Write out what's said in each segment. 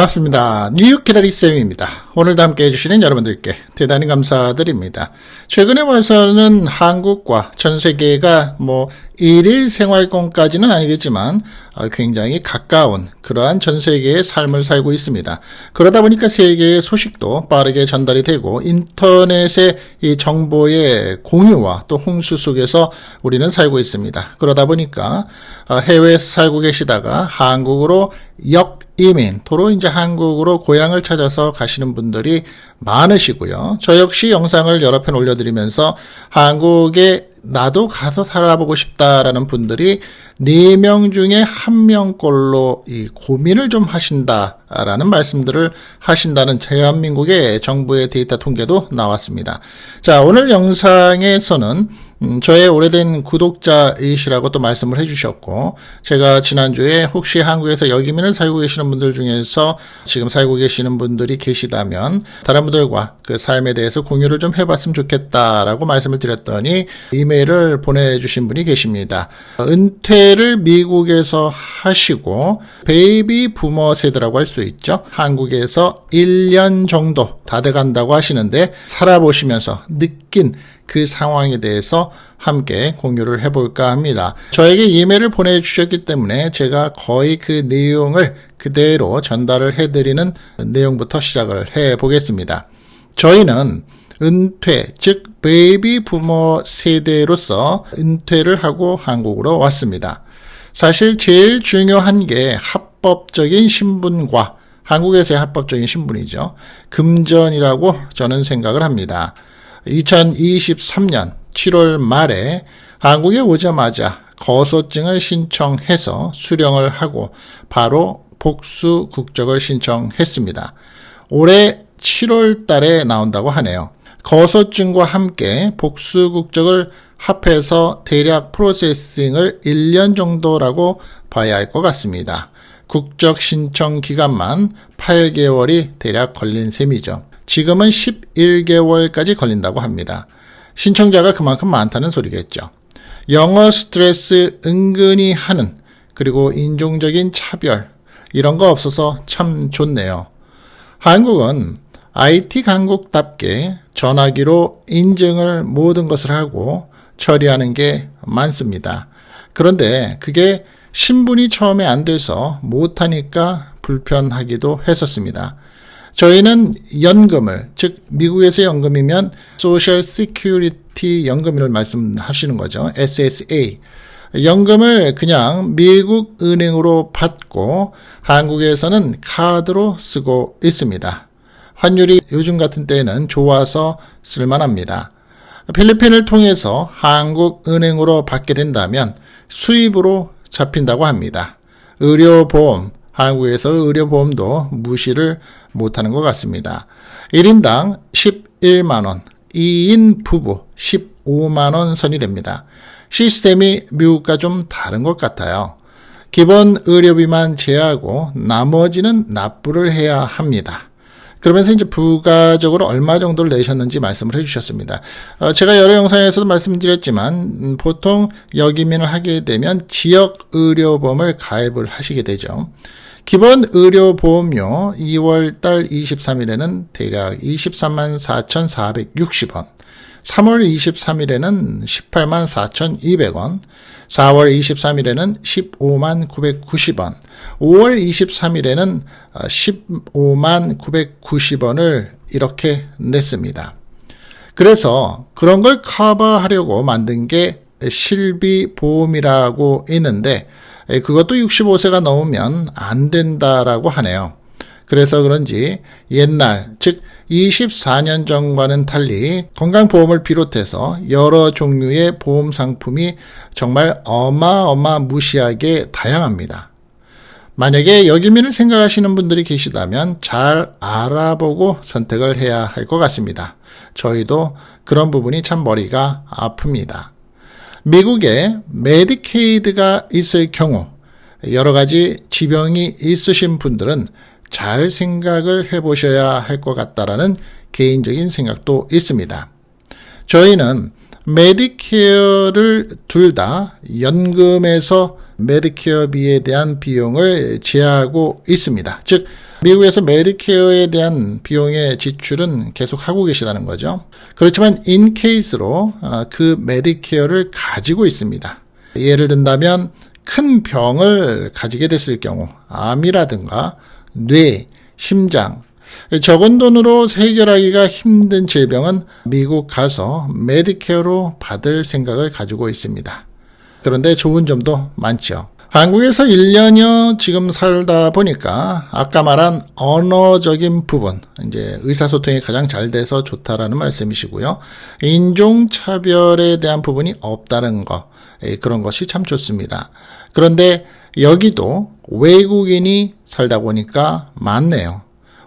반갑습니다. 뉴욕 기다리 쌤입니다. 오늘도 함께 해주시는 여러분들께 대단히 감사드립니다. 최근에 와서는 한국과 전 세계가 뭐 일일 생활권까지는 아니겠지만 어, 굉장히 가까운 그러한 전 세계의 삶을 살고 있습니다. 그러다 보니까 세계의 소식도 빠르게 전달이 되고 인터넷의 이 정보의 공유와 또 홍수 속에서 우리는 살고 있습니다. 그러다 보니까 어, 해외에서 살고 계시다가 한국으로 역 이민, 도로 이제 한국으로 고향을 찾아서 가시는 분 들이 많으시고요. 저 역시 영상을 여러 편 올려드리면서 한국에 나도 가서 살아보고 싶다라는 분들이 4명 중에 1명꼴로 이 고민을 좀 하신다라는 말씀들을 하신다는 대한민국의 정부의 데이터 통계도 나왔습니다. 자, 오늘 영상에서는 음, 저의 오래된 구독자이시라고 또 말씀을 해주셨고, 제가 지난주에 혹시 한국에서 여기민을 살고 계시는 분들 중에서 지금 살고 계시는 분들이 계시다면, 다른 분들과 그 삶에 대해서 공유를 좀 해봤으면 좋겠다라고 말씀을 드렸더니, 이메일을 보내주신 분이 계십니다. 은퇴를 미국에서 하시고, 베이비 부머 세대라고 할 수 있죠. 한국에서 1년 정도 다 돼간다고 하시는데, 살아보시면서 느 낀 그 상황에 대해서 함께 공유를 해볼까 합니다. 저에게 이메일을 보내주셨기 때문에 제가 거의 그 내용을 그대로 전달을 해드리는 내용부터 시작을 해 보겠습니다. 저희는 은퇴, 즉 베이비 부모 세대로서 은퇴를 하고 한국으로 왔습니다. 사실 제일 중요한 게 합법적인 신분과 한국에서의 합법적인 신분이죠. 금전이라고 저는 생각을 합니다. 2023년 7월 말에 한국에 오자마자 거소증을 신청해서 수령을 하고 바로 복수 국적을 신청했습니다. 올해 7월 달에 나온다고 하네요. 거소증과 함께 복수 국적을 합해서 대략 프로세싱을 1년 정도라고 봐야 할 것 같습니다. 국적 신청 기간만 8개월이 대략 걸린 셈이죠. 지금은 11개월까지 걸린다고 합니다. 신청자가 그만큼 많다는 소리겠죠. 영어 스트레스 은근히 하는 그리고 인종적인 차별 이런 거 없어서 참 좋네요. 한국은 IT 강국답게 전화기로 인증을 모든 것을 하고 처리하는 게 많습니다. 그런데 그게 신분이 처음에 안 돼서 못하니까 불편하기도 했었습니다. 저희는 연금을 즉 미국에서 연금이면 소셜 시큐리티 연금을 말씀하시는 거죠. SSA. 연금을 그냥 미국 은행으로 받고 한국에서는 카드로 쓰고 있습니다. 환율이 요즘 같은 때에는 좋아서 쓸만합니다. 필리핀을 통해서 한국 은행으로 받게 된다면 수입으로 잡힌다고 합니다. 의료보험, 한국에서 의료보험도 무시를 못하는 것 같습니다. 1인당 11만원, 2인 부부 15만원 선이 됩니다. 시스템이 미국과 좀 다른 것 같아요. 기본 의료비만 제하고 나머지는 납부를 해야 합니다. 그러면서 이제 부가적으로 얼마 정도를 내셨는지 말씀을 해주셨습니다. 어, 제가 여러 영상에서도 말씀드렸지만 음, 보통 역이민을 하게 되면 지역 의료보험을 가입을 하시게 되죠. 기본 의료보험료 2월 달 23일에는 대략 23만 4,460원, 3월 23일에는 18만 4,200원, 4월 23일에는 15만 990원, 5월 23일에는 15만 990원을 이렇게 냈습니다. 그래서 그런 걸 커버하려고 만든 게 실비 보험이라고 있는데 그것도 65세가 넘으면 안 된다라고 하네요. 그래서 그런지 옛날, 즉 24년 전과는 달리 건강보험을 비롯해서 여러 종류의 보험 상품이 정말 어마어마무시하게 다양합니다. 만약에 여기민을 생각하시는 분들이 계시다면 잘 알아보고 선택을 해야 할 것 같습니다. 저희도 그런 부분이 참 머리가 아픕니다. 미국에 메디케이드가 있을 경우 여러 가지 지병이 있으신 분들은 잘 생각을 해보셔야 할 것 같다라는 개인적인 생각도 있습니다. 저희는 메디케어를 둘 다 연금에서 메디케어비에 대한 비용을 제하고 있습니다. 즉 미국에서 메디케어에 대한 비용의 지출은 계속 하고 계시다는 거죠. 그렇지만 인케이스로 어, 그 메디케어를 가지고 있습니다. 예를 든다면 큰 병을 가지게 됐을 경우 암이라든가 뇌, 심장 적은 돈으로 해결하기가 힘든 질병은 미국 가서 메디케어로 받을 생각을 가지고 있습니다. 그런데 좋은 점도 많죠. 한국에서 1년여 지금 살다 보니까 아까 말한 언어적인 부분, 이제 의사소통이 가장 잘 돼서 좋다라는 말씀이시고요. 인종차별에 대한 부분이 없다는 거, 예, 그런 것이 참 좋습니다. 그런데 여기도 외국인이 살다 보니까 많네요.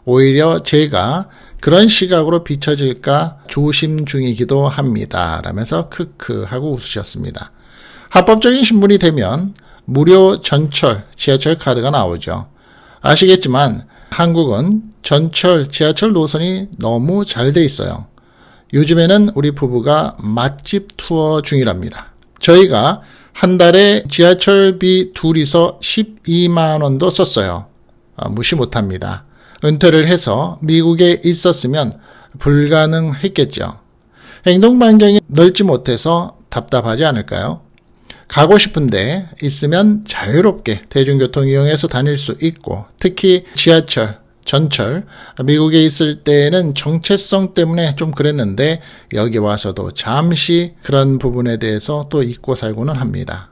오히려 제가 그런 시각으로 비춰질까 조심 중이기도 합니다. 라면서 크크 하고 웃으셨습니다. 합법적인 신분이 되면 무료 전철, 지하철 카드가 나오죠. 아시겠지만 한국은 전철, 지하철 노선이 너무 잘 돼 있어요. 요즘에는 우리 부부가 맛집 투어 중이랍니다. 저희가 한 달에 지하철비 둘이서 12만 원도 썼어요. 아, 무시 못합니다. 은퇴를 해서 미국에 있었으면 불가능했겠죠. 행동 반경이 넓지 못해서 답답하지 않을까요? 가고 싶은데 있으면 자유롭게 대중교통 이용해서 다닐 수 있고 특히 지하철, 전철, 미국에 있을 때는 정체성 때문에 좀 그랬는데 여기 와서도 잠시 그런 부분에 대해서 또 잊고 살고는 합니다.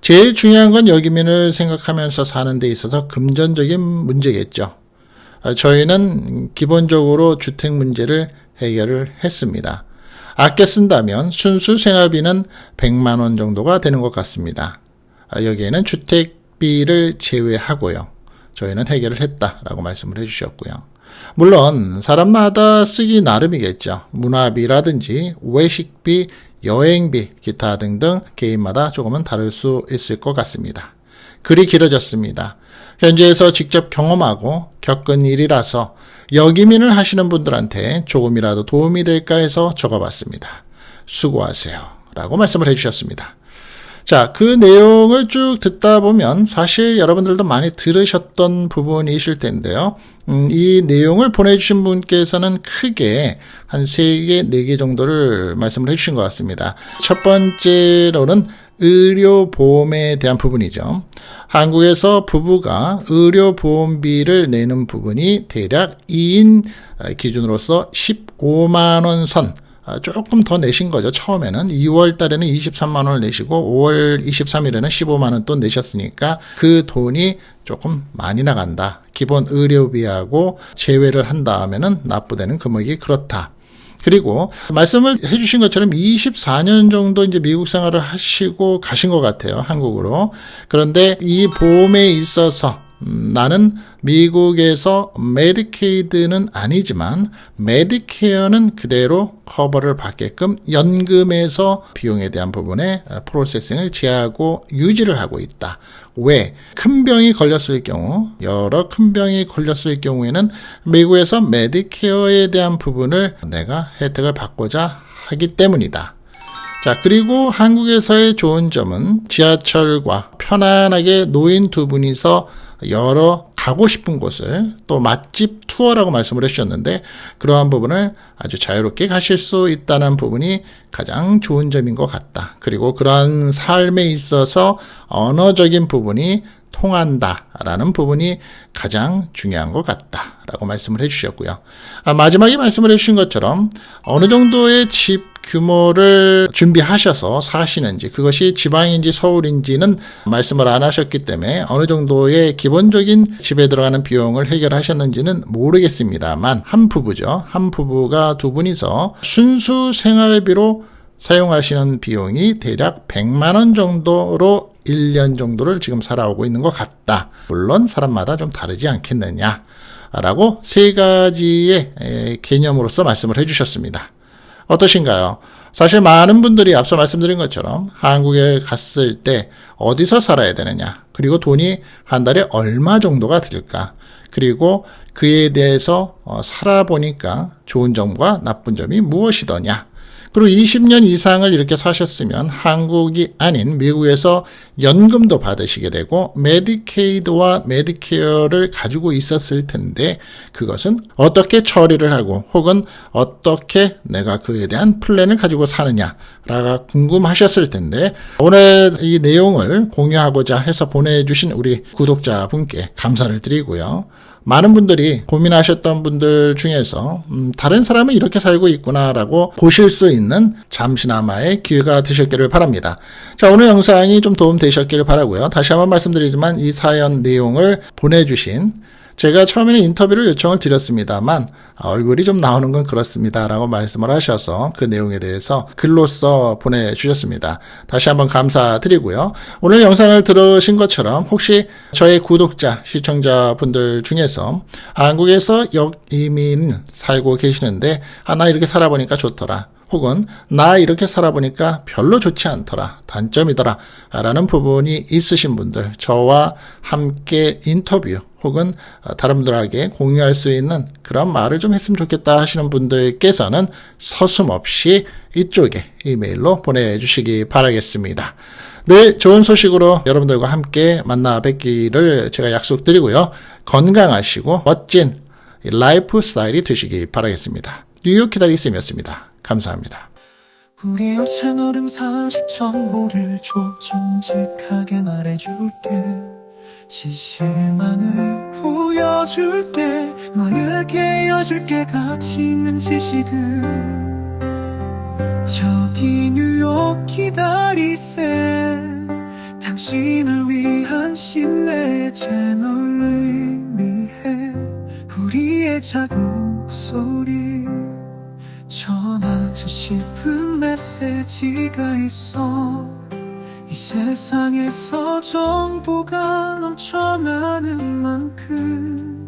제일 중요한 건 여기민을 생각하면서 사는 데 있어서 금전적인 문제겠죠. 저희는 기본적으로 주택 문제를 해결을 했습니다. 아껴 쓴다면 순수 생활비는 100만 원 정도가 되는 것 같습니다. 여기에는 주택비를 제외하고요. 저희는 해결을 했다라고 말씀을 해주셨고요. 물론 사람마다 쓰기 나름이겠죠. 문화비라든지 외식비, 여행비, 기타 등등 개인마다 조금은 다를 수 있을 것 같습니다. 글이 길어졌습니다. 현지에서 직접 경험하고 겪은 일이라서 여기민을 하시는 분들한테 조금이라도 도움이 될까 해서 적어봤습니다. 수고하세요. 라고 말씀을 해주셨습니다. 자, 그 내용을 쭉 듣다 보면 사실 여러분들도 많이 들으셨던 부분이실 텐데요. 음, 이 내용을 보내주신 분께서는 크게 한 3개, 4개 정도를 말씀을 해주신 것 같습니다. 첫 번째로는 의료보험에 대한 부분이죠. 한국에서 부부가 의료보험비를 내는 부분이 대략 2인 기준으로서 15만원 선, 아, 조금 더 내신 거죠. 처음에는 2월 달에는 23만 원을 내시고 5월 23일에는 15만 원 또 내셨으니까 그 돈이 조금 많이 나간다. 기본 의료비하고 제외를 한 다음에는 납부되는 금액이 그렇다. 그리고 말씀을 해주신 것처럼 24년 정도 이제 미국 생활을 하시고 가신 것 같아요. 한국으로. 그런데 이 보험에 있어서 음, 나는 미국에서 메디케이드는 아니지만 메디케어는 그대로 커버를 받게끔 연금에서 비용에 대한 부분에 어, 프로세싱을 제하고 유지를 하고 있다. 왜? 큰 병이 걸렸을 경우, 여러 큰 병이 걸렸을 경우에는 미국에서 메디케어에 대한 부분을 내가 혜택을 받고자 하기 때문이다. 자, 그리고 한국에서의 좋은 점은 지하철과 편안하게 노인 두 분이서 여러 가고 싶은 곳을 또 맛집 투어라고 말씀을 해주셨는데 그러한 부분을 아주 자유롭게 가실 수 있다는 부분이 가장 좋은 점인 것 같다. 그리고 그러한 삶에 있어서 언어적인 부분이 통한다라는 부분이 가장 중요한 것 같다라고 말씀을 해주셨고요. 아, 마지막에 말씀을 해주신 것처럼 어느 정도의 집 규모를 준비하셔서 사시는지 그것이 지방인지 서울인지는 말씀을 안 하셨기 때문에 어느 정도의 기본적인 집에 들어가는 비용을 해결하셨는지는 모르겠습니다만 한 부부죠. 한 부부가 두 분이서 순수 생활비로 사용하시는 비용이 대략 100만 원 정도로 1년 정도를 지금 살아오고 있는 것 같다. 물론 사람마다 좀 다르지 않겠느냐. 라고 세 가지의 개념으로서 말씀을 해주셨습니다. 어떠신가요? 사실 많은 분들이 앞서 말씀드린 것처럼 한국에 갔을 때 어디서 살아야 되느냐, 그리고 돈이 한 달에 얼마 정도가 들까, 그리고 그에 대해서 어, 살아보니까 좋은 점과 나쁜 점이 무엇이더냐, 그리고 20년 이상을 이렇게 사셨으면 한국이 아닌 미국에서 연금도 받으시게 되고 메디케이드와 메디케어를 가지고 있었을 텐데 그것은 어떻게 처리를 하고 혹은 어떻게 내가 그에 대한 플랜을 가지고 사느냐라가 궁금하셨을 텐데 오늘 이 내용을 공유하고자 해서 보내주신 우리 구독자분께 감사를 드리고요. 많은 분들이 고민하셨던 분들 중에서 음, 다른 사람은 이렇게 살고 있구나라고 보실 수 있는 잠시나마의 기회가 되셨기를 바랍니다. 자 오늘 영상이 좀 도움 되셨기를 바라고요. 다시 한번 말씀드리지만 이 사연 내용을 보내주신 제가 처음에는 인터뷰를 요청을 드렸습니다만 아, 얼굴이 좀 나오는 건 그렇습니다라고 말씀을 하셔서 그 내용에 대해서 글로써 보내주셨습니다. 다시 한번 감사드리고요. 오늘 영상을 들으신 것처럼 혹시 저의 구독자, 시청자분들 중에서 한국에서 역이민 살고 계시는데 아 나 이렇게 살아보니까 좋더라. 혹은 나 이렇게 살아보니까 별로 좋지 않더라. 단점이더라. 라는 부분이 있으신 분들, 저와 함께 인터뷰 혹은 다른 분들에게 공유할 수 있는 그런 말을 좀 했으면 좋겠다 하시는 분들께서는 서슴없이 이쪽에 이메일로 보내주시기 바라겠습니다. 늘 좋은 소식으로 여러분들과 함께 만나 뵙기를 제가 약속드리고요. 건강하시고 멋진 라이프 스타일이 되시기 바라겠습니다. 뉴욕 기다리 쌤이었습니다. 감사합니다. 우리 채널은 사실 정보를 줘 정직하게 말해줄게 진실만을 보여줄게 너에게 여줄게. 가치 있는 지식을 저기 뉴욕 기다리세. 당신을 위한 신뢰의 채널을 의미해 우리의 작은 목소리. 전하고 싶은 메시지가 있어 이 세상에서 정보가 넘쳐나는 만큼